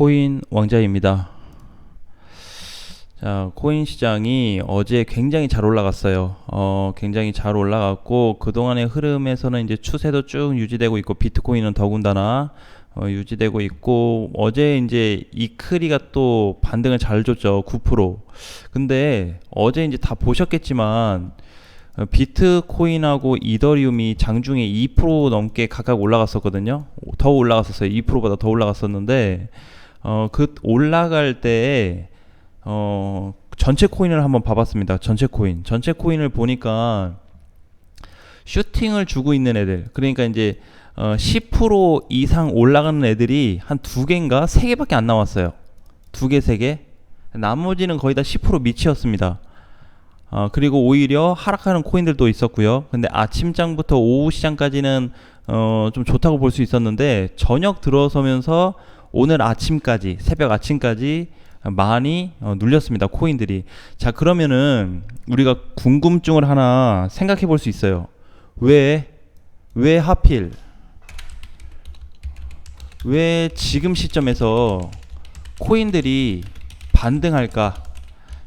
코인 왕자입니다. 자, 코인 시장이 어제 굉장히 잘 올라갔어요. 어, 굉장히 잘 올라갔고, 그동안의 흐름에서는 이제 추세도 쭉 유지되고 있고, 비트코인은 더군다나, 어, 유지되고 있고, 어제 이제 이크리가 또 반등을 잘 줬죠. 9%. 근데 어제 이제 다 보셨겠지만, 어, 비트코인하고 이더리움이 장중에 2% 넘게 각각 올라갔었거든요. 더 올라갔었어요. 2%보다 더 올라갔었는데, 어, 그 올라갈 때에 어, 전체 코인을 한번 봐봤습니다. 전체 코인. 전체 코인을 보니까 슈팅을 주고 있는 애들. 그러니까 이제 어, 10% 이상 올라가는 애들이 한 두 개인가 세 개밖에 안 나왔어요. 두 개, 세 개. 나머지는 거의 다 10% 밑이었습니다. 어, 그리고 오히려 하락하는 코인들도 있었고요. 근데 아침장부터 오후 시장까지는 어, 좀 좋다고 볼 수 있었는데 저녁 들어서면서 오늘 아침까지 새벽 아침까지 많이 어, 눌렸습니다. 코인들이. 자, 그러면은 우리가 궁금증을 하나 생각해 볼 수 있어요. 왜, 왜 하필, 왜 지금 시점에서 코인들이 반등할까?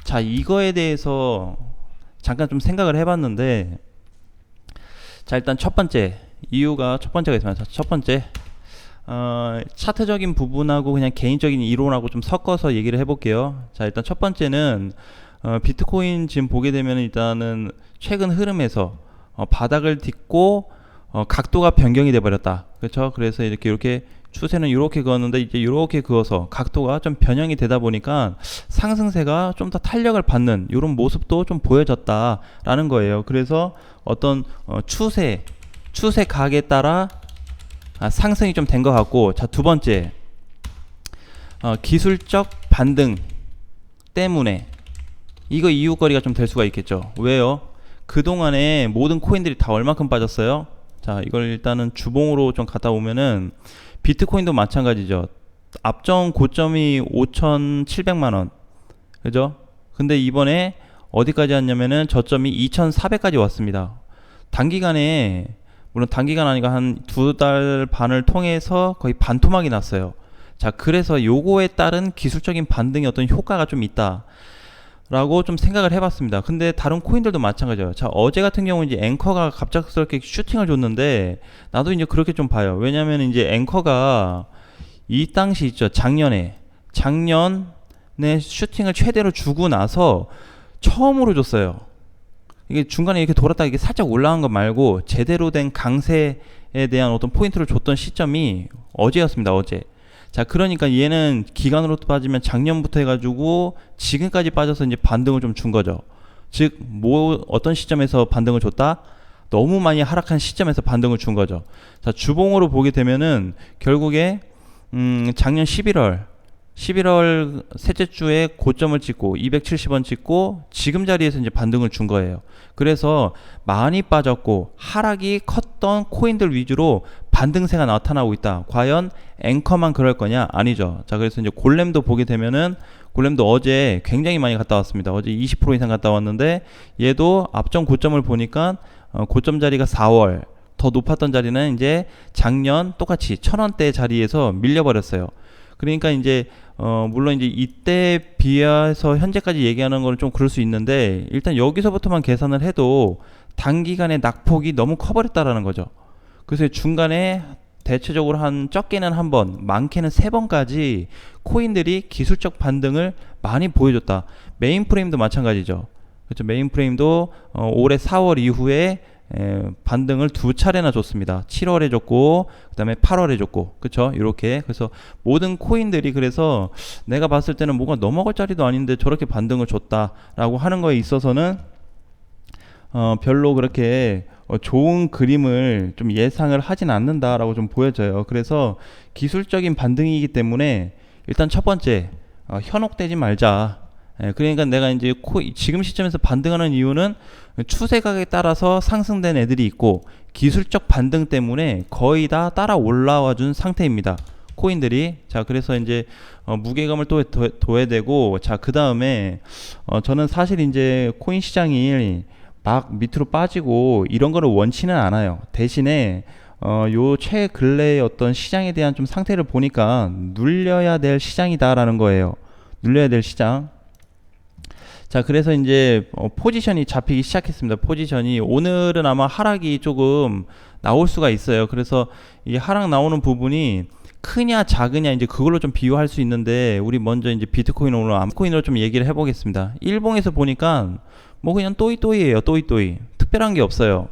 자, 이거에 대해서 잠깐 좀 생각을 해봤는데, 자, 일단 첫 번째, 이유가 첫 번째가 있습니다. 자, 첫 번째, 어, 차트적인 부분하고 그냥 개인적인 이론하고 좀 섞어서 얘기를 해볼게요. 자, 일단 첫 번째는 어, 비트코인 지금 보게 되면 일단은 최근 흐름에서 어, 바닥을 딛고 어, 각도가 변경이 돼 버렸다. 그렇죠? 그래서 이렇게 이렇게 추세는 이렇게 그었는데 이제 이렇게 그어서 각도가 좀 변형이 되다 보니까 상승세가 좀 더 탄력을 받는 이런 모습도 좀 보여졌다라는 거예요. 그래서 어떤 어, 추세 추세 각에 따라 아, 상승이 좀 된 것 같고 자 두 번째. 어, 기술적 반등 때문에 이거 이유거리가 좀 될 수가 있겠죠. 왜요? 그동안에 모든 코인들이 다 얼마큼 빠졌어요? 자 이걸 일단은 주봉으로 좀 갖다 오면은 비트코인도 마찬가지죠. 앞정 고점이 5,700만원. 그죠? 근데 이번에 어디까지 왔냐면은 저점이 2,400까지 왔습니다. 단기간에 물론 단기간 아니가 한 두 달 반을 통해서 거의 반토막이 났어요. 자, 그래서 요거에 따른 기술적인 반등의 어떤 효과가 좀 있다. 라고 좀 생각을 해봤습니다. 근데 다른 코인들도 마찬가지예요. 자, 어제 같은 경우 이제 앵커가 갑작스럽게 슈팅을 줬는데, 나도 이제 그렇게 좀 봐요. 왜냐면 이제 앵커가 이 당시 있죠. 작년에. 작년에 슈팅을 최대로 주고 나서 처음으로 줬어요. 이게 중간에 이렇게 돌았다가 이게 살짝 올라간 거 말고 제대로 된 강세에 대한 어떤 포인트를 줬던 시점이 어제였습니다. 어제. 자, 그러니까 얘는 기간으로 빠지면 작년부터 해가지고 지금까지 빠져서 이제 반등을 좀 준 거죠. 즉, 뭐, 어떤 시점에서 반등을 줬다? 너무 많이 하락한 시점에서 반등을 준 거죠. 자, 주봉으로 보게 되면은 결국에, 음, 작년 11월, 11월 셋째 주에 고점을 찍고 270원 찍고 지금 자리에서 이제 반등을 준 거예요. 그래서 많이 빠졌고 하락이 컸던 코인들 위주로 반등세가 나타나고 있다. 과연 앵커만 그럴 거냐? 아니죠. 자, 그래서 이제 골렘도 보게 되면은 골렘도 어제 굉장히 많이 갔다 왔습니다. 어제 20% 이상 갔다 왔는데 얘도 앞전 고점을 보니까 어, 고점 자리가 4월 더 높았던 자리는 이제 작년 똑같이 천원대 자리에서 밀려버렸어요. 그러니까 이제 어 물론 이제 이때 비해서 현재까지 얘기하는 거는 좀 그럴 수 있는데 일단 여기서부터만 계산을 해도 단기간에 낙폭이 너무 커버렸다라는 거죠. 그래서 중간에 대체적으로 한 적게는 한 번, 많게는 세 번까지 코인들이 기술적 반등을 많이 보여줬다. 메인 프레임도 마찬가지죠. 그렇죠. 메인 프레임도 어, 올해 4월 이후에 에, 반등을 두 차례나 줬습니다. 7월에 줬고 그다음에 8월에 줬고 그쵸 이렇게 그래서 모든 코인들이 그래서 내가 봤을 때는 뭐가 넘어갈 자리도 아닌데 저렇게 반등을 줬다라고 하는 거에 있어서는 어, 별로 그렇게 어, 좋은 그림을 좀 예상을 하진 않는다라고 좀 보여져요. 그래서 기술적인 반등이기 때문에 일단 첫 번째 어, 현혹되지 말자. 예, 그러니까 내가 이제 코, 지금 시점에서 반등하는 이유는 추세각에 따라서 상승된 애들이 있고 기술적 반등 때문에 거의 다 따라 올라와 준 상태입니다. 코인들이 자 그래서 이제 어, 무게감을 또 둬, 야 되고 자 그 다음에 어, 저는 사실 이제 코인 시장이 막 밑으로 빠지고 이런 거를 원치는 않아요. 대신에 어, 요 최근래의 어떤 시장에 대한 좀 상태를 보니까 눌려야 될 시장이다라는 거예요. 눌려야 될 시장. 자, 그래서 이제 어, 포지션이 잡히기 시작했습니다. 포지션이 오늘은 아마 하락이 조금 나올 수가 있어요. 그래서 이 하락 나오는 부분이 크냐 작으냐 이제 그걸로 좀 비교할 수 있는데 우리 먼저 이제 비트코인 오늘 암코인으로 좀 얘기를 해보겠습니다. 일봉에서 보니까 뭐 그냥 또이또이예요. 또이또이 특별한 게 없어요.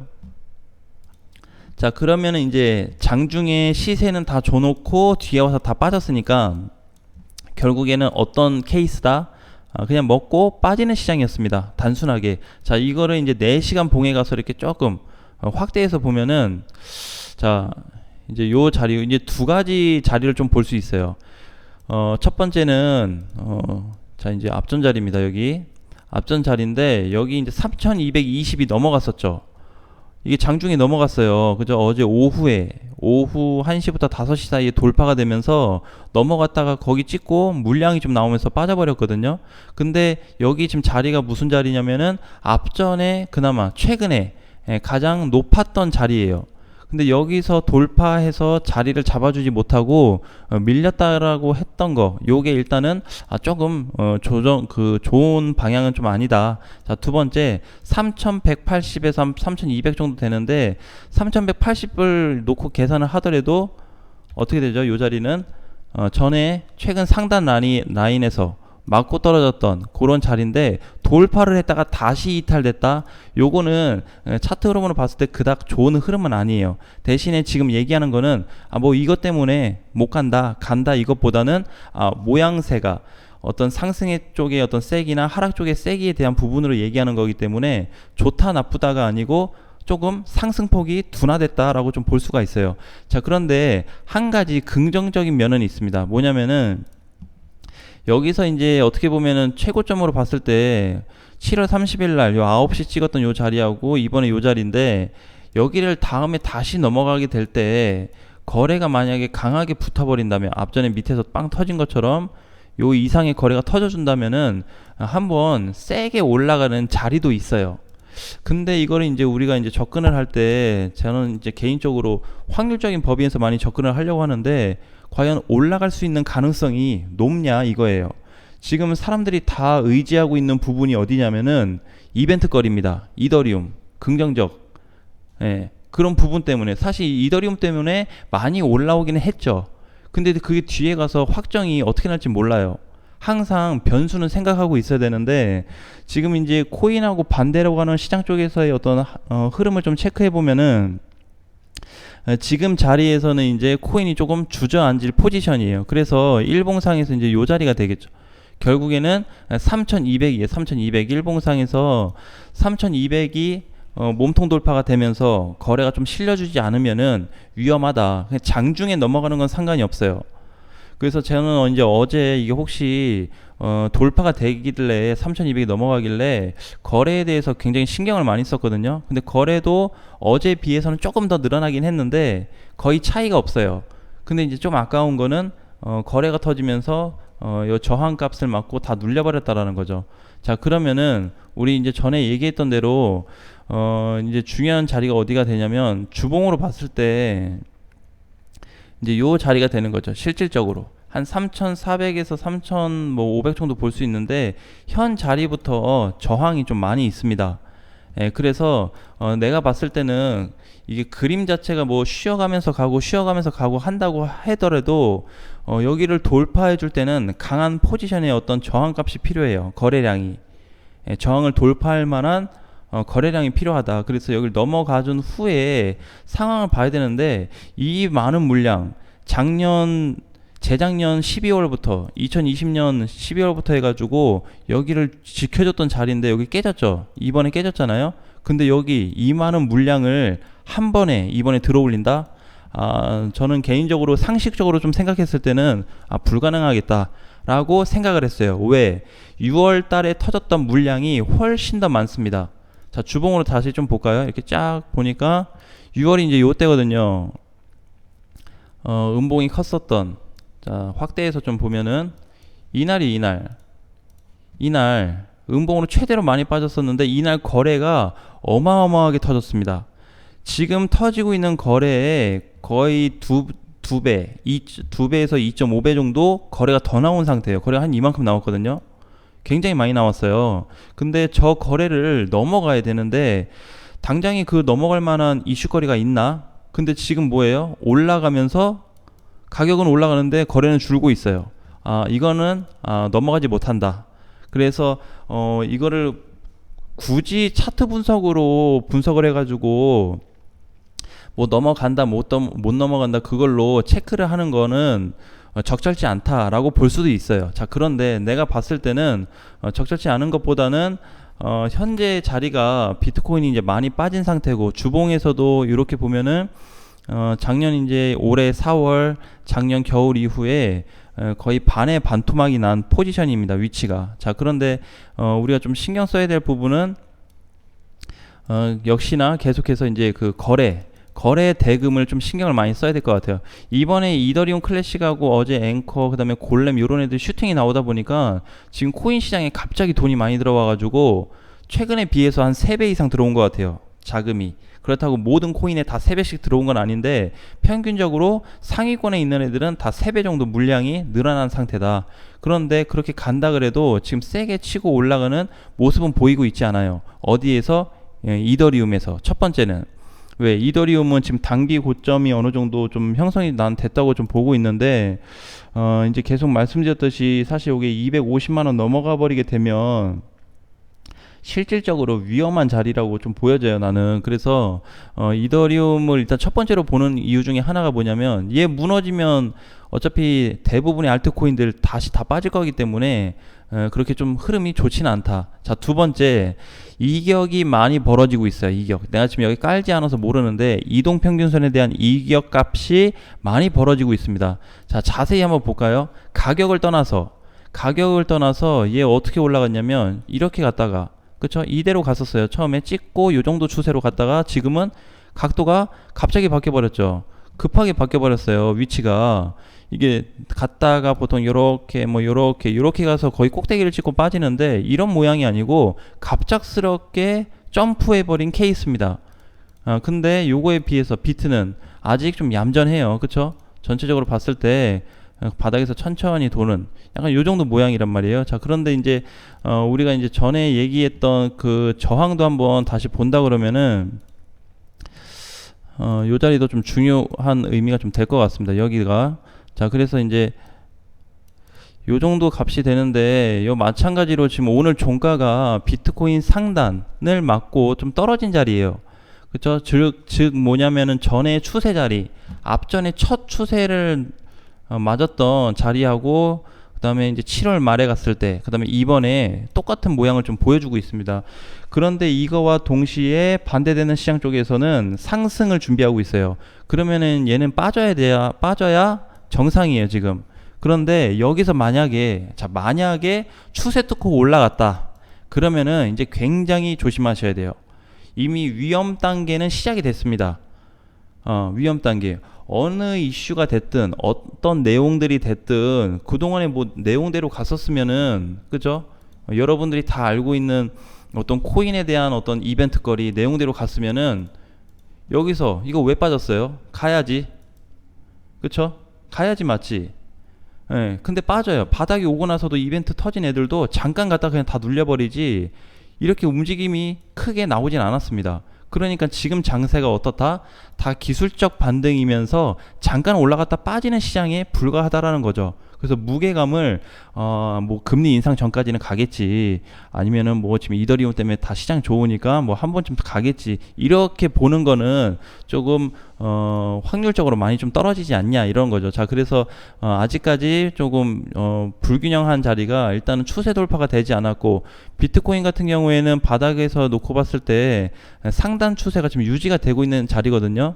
자 그러면은 이제 장중에 시세는 다 줘놓고 뒤에 와서 다 빠졌으니까 결국에는 어떤 케이스다 아, 그냥 먹고 빠지는 시장이었습니다. 단순하게. 자 이거를 이제 4시간 봉에 가서 이렇게 조금 어, 확대해서 보면은 자 이제 요 자리 이제 두 가지 자리를 좀 볼 수 있어요. 어, 첫 번째는 어, 자 이제 앞전 자리입니다 여기. 앞전 자리인데 여기 이제 3220이 넘어갔었죠 이게 장중에 넘어갔어요. 그죠? 어제 오후에 오후 1시부터 5시 사이에 돌파가 되면서 넘어갔다가 거기 찍고 물량이 좀 나오면서 빠져버렸거든요. 근데 여기 지금 자리가 무슨 자리냐면은 앞전에 그나마 최근에 예, 가장 높았던 자리예요. 근데 여기서 돌파해서 자리를 잡아주지 못하고 어, 밀렸다라고 했던 거 요게 일단은 아 조금 어, 조정 그 좋은 방향은 좀 아니다. 자 두 번째 3180에서 3200 정도 되는데 3180을 놓고 계산을 하더라도 어떻게 되죠? 요 자리는? 어, 전에 최근 상단 라인, 라인에서 맞고 떨어졌던 그런 자리인데 돌파를 했다가 다시 이탈됐다. 요거는 에, 차트 흐름으로 봤을 때 그닥 좋은 흐름은 아니에요. 대신에 지금 얘기하는 거는 아 뭐 이것 때문에 못 간다, 간다 이것보다는 아 모양새가 어떤 상승의 쪽의 어떤 세기나 하락 쪽의 세기에 대한 부분으로 얘기하는 거기 때문에 좋다 나쁘다가 아니고 조금 상승폭이 둔화됐다라고 좀 볼 수가 있어요. 자, 그런데 한 가지 긍정적인 면은 있습니다. 뭐냐면은 여기서 이제 어떻게 보면은 최고점으로 봤을 때 7월 30일 날 요 9시 찍었던 요 자리하고 이번에 요 자리인데 여기를 다음에 다시 넘어가게 될 때 거래가 만약에 강하게 붙어버린다면 앞전에 밑에서 빵 터진 것처럼 요 이상의 거래가 터져준다면은 한번 세게 올라가는 자리도 있어요. 근데 이거를 이제 우리가 이제 접근을 할 때 저는 이제 개인적으로 확률적인 법인에서 많이 접근을 하려고 하는데 과연 올라갈 수 있는 가능성이 높냐 이거예요. 지금 사람들이 다 의지하고 있는 부분이 어디냐면은 이벤트 거리입니다. 이더리움 긍정적 예, 그런 부분 때문에 사실 이더리움 때문에 많이 올라오기는 했죠. 근데 그게 뒤에 가서 확정이 어떻게 날지 몰라요. 항상 변수는 생각하고 있어야 되는데 지금 이제 코인하고 반대로 가는 시장 쪽에서의 어떤 어, 흐름을 좀 체크해 보면은 어, 지금 자리에서는 이제 코인이 조금 주저앉을 포지션이에요. 그래서 일봉상에서 이제 요 자리가 되겠죠. 결국에는 3200이에요. 3200 일봉상에서 3200이 어, 몸통 돌파가 되면서 거래가 좀 실려주지 않으면은 위험하다. 장중에 넘어가는 건 상관이 없어요. 그래서 저는 이제 어제 이게 혹시 어, 돌파가 되길래 3200이 넘어가길래 거래에 대해서 굉장히 신경을 많이 썼거든요. 근데 거래도 어제 비해서는 조금 더 늘어나긴 했는데 거의 차이가 없어요. 근데 이제 좀 아까운 거는 어, 거래가 터지면서 어, 요 저항 값을 맞고 다 눌려버렸다라는 거죠. 자, 그러면은 우리 이제 전에 얘기했던 대로 어, 이제 중요한 자리가 어디가 되냐면 주봉으로 봤을 때 이제 요 자리가 되는 거죠. 실질적으로. 한 3,400에서 3,500 정도 볼 수 있는데 현 자리부터 저항이 좀 많이 있습니다. 예, 그래서 어, 내가 봤을 때는 이게 그림 자체가 뭐 쉬어가면서 가고 쉬어가면서 가고 한다고 하더라도 어, 여기를 돌파해 줄 때는 강한 포지션의 어떤 저항값이 필요해요. 거래량이 예, 저항을 돌파할 만한 어, 거래량이 필요하다. 그래서 여기를 넘어가 준 후에 상황을 봐야 되는데 이 많은 물량 작년 재작년 12월부터 2020년 12월부터 해가지고 여기를 지켜줬던 자리인데 여기 깨졌죠. 이번에 깨졌잖아요. 근데 여기 이 많은 물량을 한 번에 이번에 들어올린다. 아, 저는 개인적으로 상식적으로 좀 생각했을 때는 아, 불가능하겠다라고 생각을 했어요. 왜? 6월 달에 터졌던 물량이 훨씬 더 많습니다. 자, 주봉으로 다시 좀 볼까요? 이렇게 쫙 보니까 6월이 이제 요 때거든요. 어, 음봉이 컸었던 자, 확대해서 좀 보면은 이날이 이날. 이날 음봉으로 최대로 많이 빠졌었는데 이날 거래가 어마어마하게 터졌습니다. 지금 터지고 있는 거래의 거의 두, 두 배, 이, 두 배에서 2.5배 정도 거래가 더 나온 상태예요. 거래가 한 이만큼 나왔거든요. 굉장히 많이 나왔어요. 근데 저 거래를 넘어가야 되는데 당장에 그 넘어갈 만한 이슈거리가 있나? 근데 지금 뭐예요? 올라가면서 가격은 올라가는데 거래는 줄고 있어요. 아, 이거는 아, 넘어가지 못한다. 그래서 어, 이거를 굳이 차트 분석으로 분석을 해가지고 뭐 넘어간다 못, 넘, 못 넘어간다 그걸로 체크를 하는 거는 어, 적절치 않다라고 볼 수도 있어요. 자 그런데 내가 봤을 때는 어, 적절치 않은 것보다는 어, 현재 자리가 비트코인이 이제 많이 빠진 상태고 주봉에서도 이렇게 보면은 어, 작년 이제 올해 4월 작년 겨울 이후에 어, 거의 반의 반토막이 난 포지션입니다 위치가 자 그런데 어, 우리가 좀 신경 써야 될 부분은 어, 역시나 계속해서 이제 그 거래 거래 대금을 좀 신경을 많이 써야 될 것 같아요. 이번에 이더리움 클래식하고 어제 앵커 그다음에 골렘 이런 애들 슈팅이 나오다 보니까 지금 코인 시장에 갑자기 돈이 많이 들어와 가지고 최근에 비해서 한 3배 이상 들어온 것 같아요. 자금이. 그렇다고 모든 코인에 다 3배씩 들어온 건 아닌데 평균적으로 상위권에 있는 애들은 다 3배 정도 물량이 늘어난 상태다. 그런데 그렇게 간다 그래도 지금 세게 치고 올라가는 모습은 보이고 있지 않아요. 어디에서? 예, 이더리움에서 첫 번째는 왜 이더리움은 지금 단기 고점이 어느 정도 좀 형성이 난 됐다고 좀 보고 있는데 어 이제 계속 말씀드렸듯이 사실 이게 250만 원 넘어가 버리게 되면 실질적으로 위험한 자리라고 좀 보여져요 나는 그래서 어 이더리움을 일단 첫 번째로 보는 이유 중에 하나가 뭐냐면 얘 무너지면 어차피 대부분의 알트코인들 다시 다 빠질 거기 때문에 어, 그렇게 좀 흐름이 좋지는 않다. 자, 두 번째, 이격이 많이 벌어지고 있어요. 이격. 내가 지금 여기 깔지 않아서 모르는데 이동 평균선에 대한 이격 값이 많이 벌어지고 있습니다. 자, 자세히 한번 볼까요? 가격을 떠나서 가격을 떠나서 얘 어떻게 올라갔냐면 이렇게 갔다가 그쵸? 이대로 갔었어요. 처음에 찍고 요 정도 추세로 갔다가 지금은 각도가 갑자기 바뀌어 버렸죠. 급하게 바뀌어 버렸어요. 위치가. 이게 갔다가 보통 요렇게 뭐 요렇게 요렇게 가서 거의 꼭대기를 찍고 빠지는데 이런 모양이 아니고 갑작스럽게 점프해 버린 케이스입니다. 아, 근데 요거에 비해서 비트는 아직 좀 얌전해요. 그쵸? 전체적으로 봤을 때 어, 바닥에서 천천히 도는 약간 요 정도 모양이란 말이에요. 자, 그런데 이제 어, 우리가 이제 전에 얘기했던 그 저항도 한번 다시 본다 그러면은 어, 요 자리도 좀 중요한 의미가 좀 될 것 같습니다. 여기가 자, 그래서 이제 요 정도 값이 되는데 요 마찬가지로 지금 오늘 종가가 비트코인 상단을 맞고 좀 떨어진 자리예요. 그렇죠? 즉, 즉 뭐냐면은 전에 추세 자리, 앞전에 첫 추세를 어, 맞았던 자리하고 그다음에 이제 7월 말에 갔을 때 그다음에 이번에 똑같은 모양을 좀 보여주고 있습니다. 그런데 이거와 동시에 반대되는 시장 쪽에서는 상승을 준비하고 있어요. 그러면은 얘는 빠져야 돼야 빠져야 정상이에요, 지금. 그런데 여기서 만약에 자, 만약에 추세 뚫고 올라갔다. 그러면은 이제 굉장히 조심하셔야 돼요. 이미 위험 단계는 시작이 됐습니다. 어, 위험 단계. 어느 이슈가 됐든 어떤 내용들이 됐든 그동안에 뭐 내용대로 갔었으면은 그죠? 어, 여러분들이 다 알고 있는 어떤 코인에 대한 어떤 이벤트 거리 내용대로 갔으면은 여기서 이거 왜 빠졌어요? 가야지. 그쵸? 가야지 맞지. 예. 근데 빠져요. 바닥이 오고 나서도 이벤트 터진 애들도 잠깐 갔다 그냥 다 눌려버리지 이렇게 움직임이 크게 나오진 않았습니다. 그러니까 지금 장세가 어떻다? 다 기술적 반등이면서 잠깐 올라갔다 빠지는 시장에 불과하다라는 거죠. 그래서 무게감을 어 뭐 금리 인상 전까지는 가겠지 아니면은 뭐 지금 이더리움 때문에 다 시장 좋으니까 뭐 한 번쯤 가겠지 이렇게 보는 거는 조금 어 확률적으로 많이 좀 떨어지지 않냐 이런 거죠. 자 그래서 어 아직까지 조금 어 불균형한 자리가 일단은 추세 돌파가 되지 않았고 비트코인 같은 경우에는 바닥에서 놓고 봤을 때 상단 추세가 지금 유지가 되고 있는 자리거든요.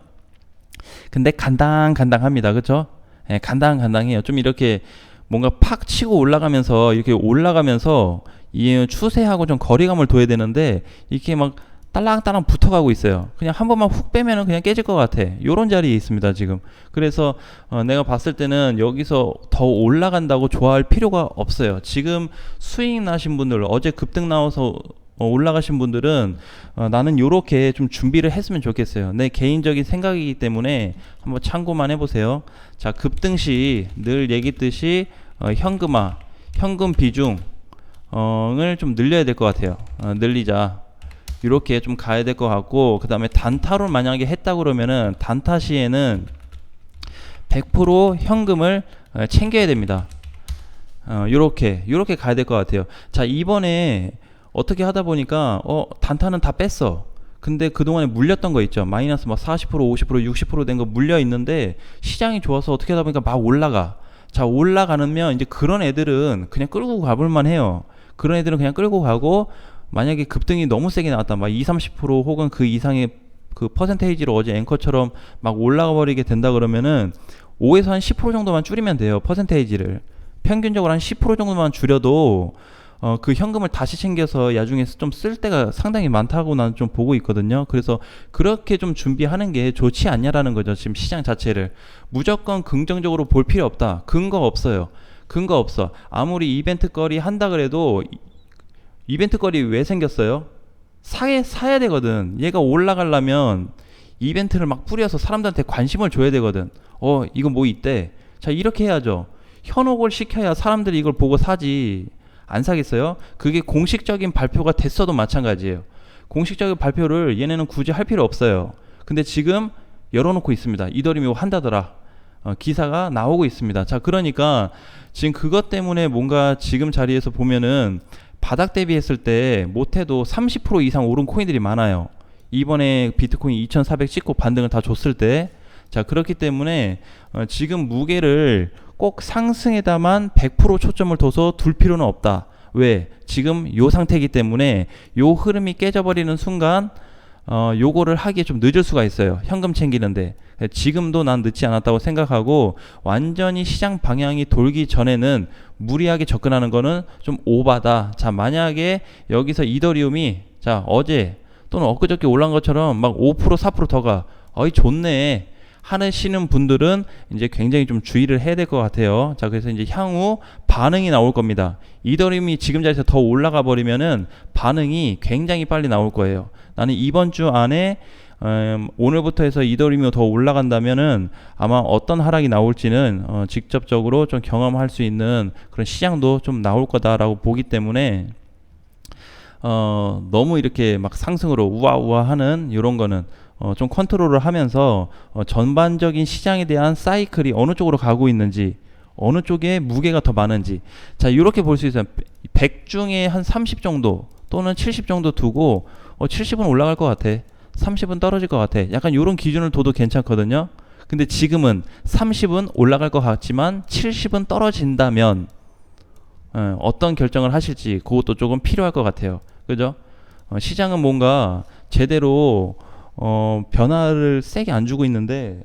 근데 간당간당합니다. 그렇죠? 예, 간당간당해요. 좀 이렇게 뭔가 팍 치고 올라가면서 이렇게 올라가면서 이 추세하고 좀 거리감을 둬야 되는데 이렇게 막 딸랑딸랑 붙어가고 있어요. 그냥 한 번만 훅 빼면은 그냥 깨질 것 같아. 요런 자리에 있습니다, 지금. 그래서 어, 내가 봤을 때는 여기서 더 올라간다고 좋아할 필요가 없어요. 지금 수익 나신 분들 어제 급등 나와서 어, 올라가신 분들은 어, 나는 요렇게 좀 준비를 했으면 좋겠어요. 내 개인적인 생각이기 때문에 한번 참고만 해보세요. 자 급등 시 늘 얘기했듯이 어, 현금화, 현금 비중 어을 좀 늘려야 될 것 같아요. 어, 늘리자. 이렇게 좀 가야 될 것 같고 그 다음에 단타로 만약에 했다 그러면은 단타 시에는 100% 현금을 어, 챙겨야 됩니다. 어, 요렇게 요렇게 가야 될 것 같아요. 자 이번에 어떻게 하다 보니까 어 단타는 다 뺐어. 근데 그동안에 물렸던 거 있죠. 마이너스 막 40%, 50%, 60%된 거 물려 있는데 시장이 좋아서 어떻게 하다 보니까 막 올라가. 자 올라가면 이제 그런 애들은 그냥 끌고 가볼만 해요. 그런 애들은 그냥 끌고 가고 만약에 급등이 너무 세게 나왔다. 막 20, 30% 혹은 그 이상의 그 퍼센테이지로 어제 앵커처럼 막 올라가 버리게 된다 그러면은 5에서 한 10% 정도만 줄이면 돼요. 퍼센테이지를. 평균적으로 한 10% 정도만 줄여도 어, 그 현금을 다시 챙겨서 야중에 좀쓸 때가 상당히 많다고 나는 좀 보고 있거든요. 그래서 그렇게 좀 준비하는 게 좋지 않냐라는 거죠. 지금 시장 자체를. 무조건 긍정적으로 볼 필요 없다. 근거 없어요. 근거 없어. 아무리 이벤트 거리 한다 그래도 이- 이벤트 거리 왜 생겼어요? 사야, 사야 되거든. 얘가 올라가려면 이벤트를 막 뿌려서 사람들한테 관심을 줘야 되거든. 어, 이거 뭐 있대. 자, 이렇게 해야죠. 현혹을 시켜야 사람들이 이걸 보고 사지. 안 사겠어요? 그게 공식적인 발표가 됐어도 마찬가지예요. 공식적인 발표를 얘네는 굳이 할 필요 없어요. 근데 지금 열어놓고 있습니다. 이더리움 이거 한다더라. 어, 기사가 나오고 있습니다. 자, 그러니까 지금 그것 때문에 뭔가 지금 자리에서 보면은 바닥 대비했을 때 못해도 30% 이상 오른 코인들이 많아요. 이번에 비트코인 2,400 찍고 반등을 다 줬을 때. 자, 그렇기 때문에 어, 지금 무게를 꼭 상승에다만 100% 초점을 둬서 둘 필요는 없다. 왜? 지금 요 상태이기 때문에 요 흐름이 깨져버리는 순간 어, 요거를 하기에 좀 늦을 수가 있어요. 현금 챙기는데. 지금도 난 늦지 않았다고 생각하고 완전히 시장 방향이 돌기 전에는 무리하게 접근하는 거는 좀 오바다. 자, 만약에 여기서 이더리움이 자, 어제 또는 엊그저께 올라간 것처럼 막 5% 4%더 가. 어이 좋네. 하시는 분들은 이제 굉장히 좀 주의를 해야 될 것 같아요. 자, 그래서 이제 향후 반응이 나올 겁니다. 이더리움이 지금 자리에서 더 올라가 버리면은 반응이 굉장히 빨리 나올 거예요. 나는 이번 주 안에 음, 오늘부터 해서 이더리움이 더 올라간다면은 아마 어떤 하락이 나올지는 어, 직접적으로 좀 경험할 수 있는 그런 시장도 좀 나올 거다라고 보기 때문에 어, 너무 이렇게 막 상승으로 우아우아 하는 이런 거는 어, 좀 컨트롤을 하면서 어, 전반적인 시장에 대한 사이클이 어느 쪽으로 가고 있는지 어느 쪽에 무게가 더 많은지. 자 이렇게 볼 수 있어요. 100 중에 한 30 정도 또는 70 정도 두고 어, 70은 올라갈 것 같아. 30은 떨어질 것 같아. 약간 이런 기준을 둬도 괜찮거든요. 근데 지금은 30은 올라갈 것 같지만 70은 떨어진다면 어, 어떤 결정을 하실지 그것도 조금 필요할 것 같아요. 그죠? 어, 시장은 뭔가 제대로 어, 변화를 세게 안 주고 있는데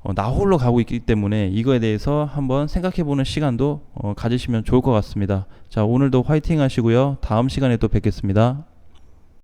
어, 나 홀로 가고 있기 때문에 이거에 대해서 한번 생각해보는 시간도 어, 가지시면 좋을 것 같습니다. 자 오늘도 화이팅 하시고요. 다음 시간에 또 뵙겠습니다.